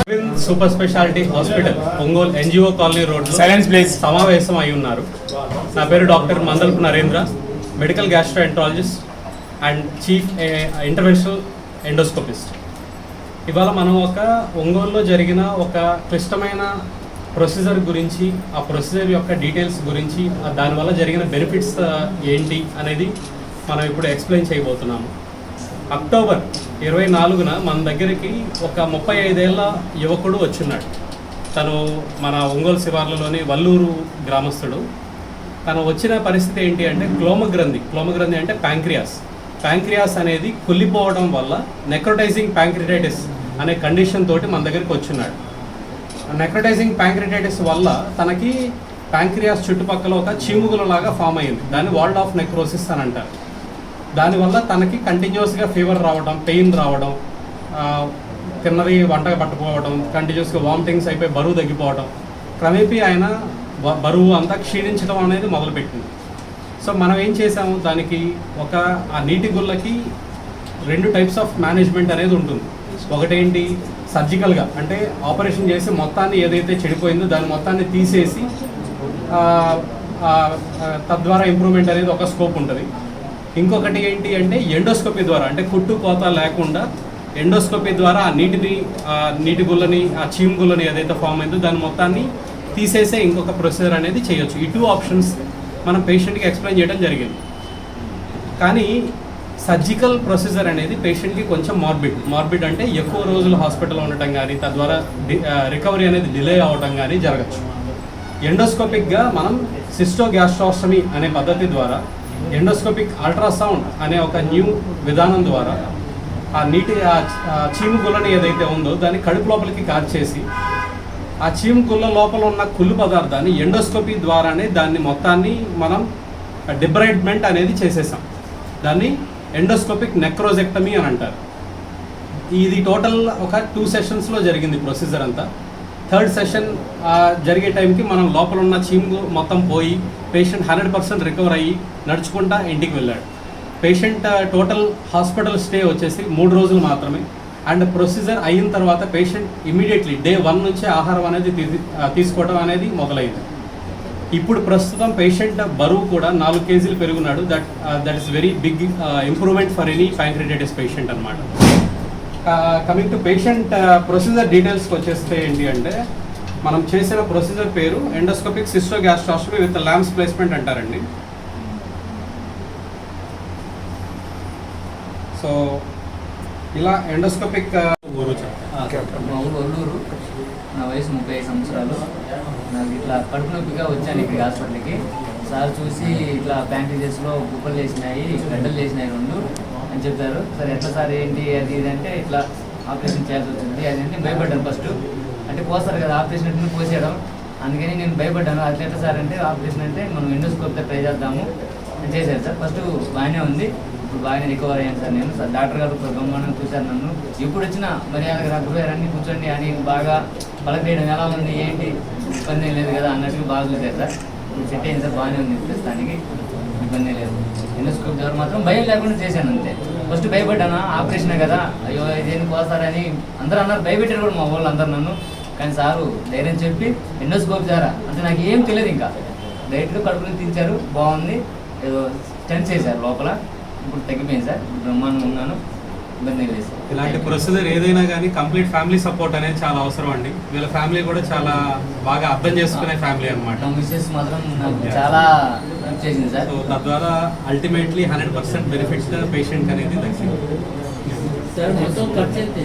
Aravind super speciality hospital Ongole NGO colony road silence please సమావేశం అయి ఉన్నారు. నా పేరు doctor Mandalpu Narendra medical gastroenterologist and chief interventional endoscopist. ఇవాళ మనం ఒక ఒంగోలులో జరిగిన ఒక క్లిష్టమైన ప్రొసీజర్ గురించి ఆ ప్రొసీజర్ యొక్క డీటెయిల్స్ గురించి దానివల్ల జరిగిన బెనిఫిట్స్ ఏంటి అనేది మనం ఇప్పుడు ఎక్స్ప్లెయిన్ చేయబోతున్నాము. అక్టోబర్ ఇరవై నాలుగున మన దగ్గరికి ఒక ముప్పై ఐదేళ్ళ యువకుడు వచ్చిన్నాడు. తను మన ఒంగోలు శివార్లలోని వల్లూరు గ్రామస్తుడు. తను వచ్చిన పరిస్థితి ఏంటి అంటే క్లోమగ్రంథి. క్లోమగ్రంథి అంటే ప్యాంక్రియాస్. ప్యాంక్రియాస్ అనేది కుళ్ళిపోవడం వల్ల నెక్రోటైజింగ్ ప్యాంక్రిటైటిస్ అనే కండిషన్ తోటి మన దగ్గరికి వచ్చిన్నాడు. నెక్రోటైజింగ్ ప్యాంక్రిటైటిస్ వల్ల తనకి ప్యాంక్రియాస్ చుట్టుపక్కల ఒక చీముగుల లాగా ఫామ్ అయింది దాన్ని వాల్డ్ ఆఫ్ నెక్రోసిస్ అని అంటారు. దానివల్ల తనకి కంటిన్యూస్గా ఫీవర్ రావడం పెయిన్ రావడం తిన్నది వంట పట్టుకోవడం కంటిన్యూస్గా వామిటింగ్స్ అయిపోయి బరువు తగ్గిపోవడం క్రమేపీ ఆయన బ- బరువు అంతా క్షీణించడం అనేది మొదలుపెట్టింది. సో మనం ఏం చేసాము దానికి ఒక ఆ నీటి గుళ్ళకి రెండు టైప్స్ ఆఫ్ మేనేజ్మెంట్ అనేది ఉంటుంది. ఒకటేంటి? సర్జికల్గా అంటే ఆపరేషన్ చేసి మొత్తాన్ని ఏదైతే చెడిపోయిందో దాని మొత్తాన్ని తీసేసి తద్వారా ఇంప్రూవ్మెంట్ అనేది ఒక స్కోప్ ఉంటుంది. ఇంకొకటి ఏంటి అంటే ఎండోస్కోపీ ద్వారా అంటే కుట్టు కోత లేకుండా ఎండోస్కోపీ ద్వారా ఆ నీటిని ఆ నీటి గుల్లని ఆ చీమ్ గుల్లని ఏదైతే ఫామ్ అయిందో దాని మొత్తాన్ని తీసేసే ఇంకొక ప్రొసీజర్ అనేది చేయొచ్చు. ఈ టూ ఆప్షన్స్ మనం పేషెంట్కి ఎక్స్ప్లెయిన్ చేయడం జరిగింది. కానీ సర్జికల్ ప్రొసీజర్ అనేది పేషెంట్కి కొంచెం మార్బిడ్ మార్బిడ్ అంటే ఎక్కువ రోజులు హాస్పిటల్లో ఉండటం కానీ తద్వారా రికవరీ అనేది డిలే అవ్వటం కానీ జరగచ్చు. ఎండోస్కోపిక్గా మనం సిస్టోగ్యాస్ట్రాస్టమీ అనే పద్ధతి ద్వారా ఎండోస్కోపిక్ అల్ట్రాసౌండ్ అనే ఒక న్యూ విధానం ద్వారా ఆ నీటి ఆ చీము గుల్లని ఏదైతే ఉందో దాన్ని కడుపు లోపలికి కార్చేసి ఆ చీము గుల్ల లోపల ఉన్న కుళ్ళు పదార్థాన్ని ఎండోస్కోపీ ద్వారానే దాన్ని మొత్తాన్ని మనం డిబ్రైడ్మెంట్ అనేది చేసేసాం. దాన్ని ఎండోస్కోపిక్ నెక్రోజెక్టమీ అని అంటారు. ఇది టోటల్ ఒక టూ సెషన్స్లో జరిగింది ప్రొసీజర్ అంతా. థర్డ్ సెషన్ జరిగే టైంకి మనం లోపల ఉన్న చీము మొత్తం పోయి పేషెంట్ హండ్రెడ్ పర్సెంట్ రికవర్ అయ్యి నడుచుకుంటా ఇంటికి వెళ్ళాడు. పేషెంట్ టోటల్ హాస్పిటల్ స్టే వచ్చేసి మూడు రోజులు మాత్రమే. అండ్ ప్రొసీజర్ అయిన తర్వాత పేషెంట్ ఇమీడియట్లీ డే వన్ నుంచే ఆహారం అనేది తీ- తీసుకోవడం అనేది మొదలైంది. ఇప్పుడు ప్రస్తుతం పేషెంట్ బరువు కూడా నాలుగు కేజీలు పెరుగున్నాడు. That that is very big improvement for any pancreatitis patient అనమాట కమింగ్ టు పేషెంట్ ప్రొసీజర్ డీటెయిల్స్కి వచ్చేస్తే ఏంటి అంటే మనం చేసిన ప్రొసీజర్ పేరు endoscopic cysto cystogastrostomy with lamps placement అంటారండి. సో ఇలా ఎండోస్కోపిక్ ఒల్లూరు నా వయసు ముప్పై ఐదు సంవత్సరాలు. నాకు ఇట్లా కడుపు నొప్పిగా వచ్చాను ఇక్కడ హాస్పిటల్కి. సార్ చూసి ఇట్లా ప్యాంటీజెస్లో గుప్పలు లేచినాయి గడ్డలు వేసినాయి రెండు. అని చెప్పారు. సరే ఎట్లా సార్ ఏంటి అది ఇది అంటే ఇట్లా ఆపరేషన్ చేయాల్సి వచ్చింది. అది అంటే భయపడ్డాను ఫస్ట్. అంటే పోస్తారు కదా ఆపరేషన్ అంటే పోసేయడం. అందుకని నేను భయపడ్డాను. అట్లా ఎట్లా సార్ అంటే ఆపరేషన్ అంటే మనం ఎండోస్కోప్తో ట్రై చేద్దాము అని చేశారు సార్. ఫస్ట్ బాగానే ఉంది. ఇప్పుడు బాగానే రికవర్ అయ్యాను సార్ నేను. సార్ డాక్టర్ గారు బ్రహ్మాండంగా చూశారు నన్ను. ఇప్పుడు వచ్చిన మర్యాదగా రాకపోయారని కూర్చోండి అని బాగా పలకవేయడం ఎలా ఉంది ఏంటి? ఇబ్బంది ఏం లేదు కదా అన్నట్టుగా బాగా చూశారు సార్. సెట్ అయింది సార్ బాగానే ఉంది ప్రస్తుతానికి. ఇబ్బంది లేదు. ఎండోస్కోప్ ద్వారా మాత్రం భయం లేకుండా చేశాను అంతే. ఫస్ట్ భయపడ్డాను? ఆపరేషనే కదా. అయ్యో ఇదేంటి పోస్తారని అందరూ అన్నారు. భయపెట్టారు కూడా మా వాళ్ళు అందరు నన్ను. కానీ సారు ధైర్యం చెప్పి ఎండోస్కోప్ ద్వారా అంటే నాకు ఏం తెలియదు ఇంకా. డైరెక్ట్గా కడుపుని తీర్చారు. బాగుంది. ఏదో స్టెన్స్ చేశారు లోపల. ఇప్పుడు తగ్గిపోయింది సార్. ఇప్పుడు బ్రహ్మాండంగా ఉన్నాను. ఇలాంటి ప్రొసీజర్ ఏదైనా కానీ కంప్లీట్ ఫ్యామిలీ సపోర్ట్ అనేది చాలా అవసరం అండి. వీళ్ళ ఫ్యామిలీ కూడా చాలా బాగా అర్థం చేసుకునే ఫ్యామిలీ అనమాట మాత్రం నాకు చాలా చేసింది సార్ సో తద్వారా ultimately hundred percent benefits patient అనేది దక్కింది సార్ మొత్తం ఖర్చు ఎంత?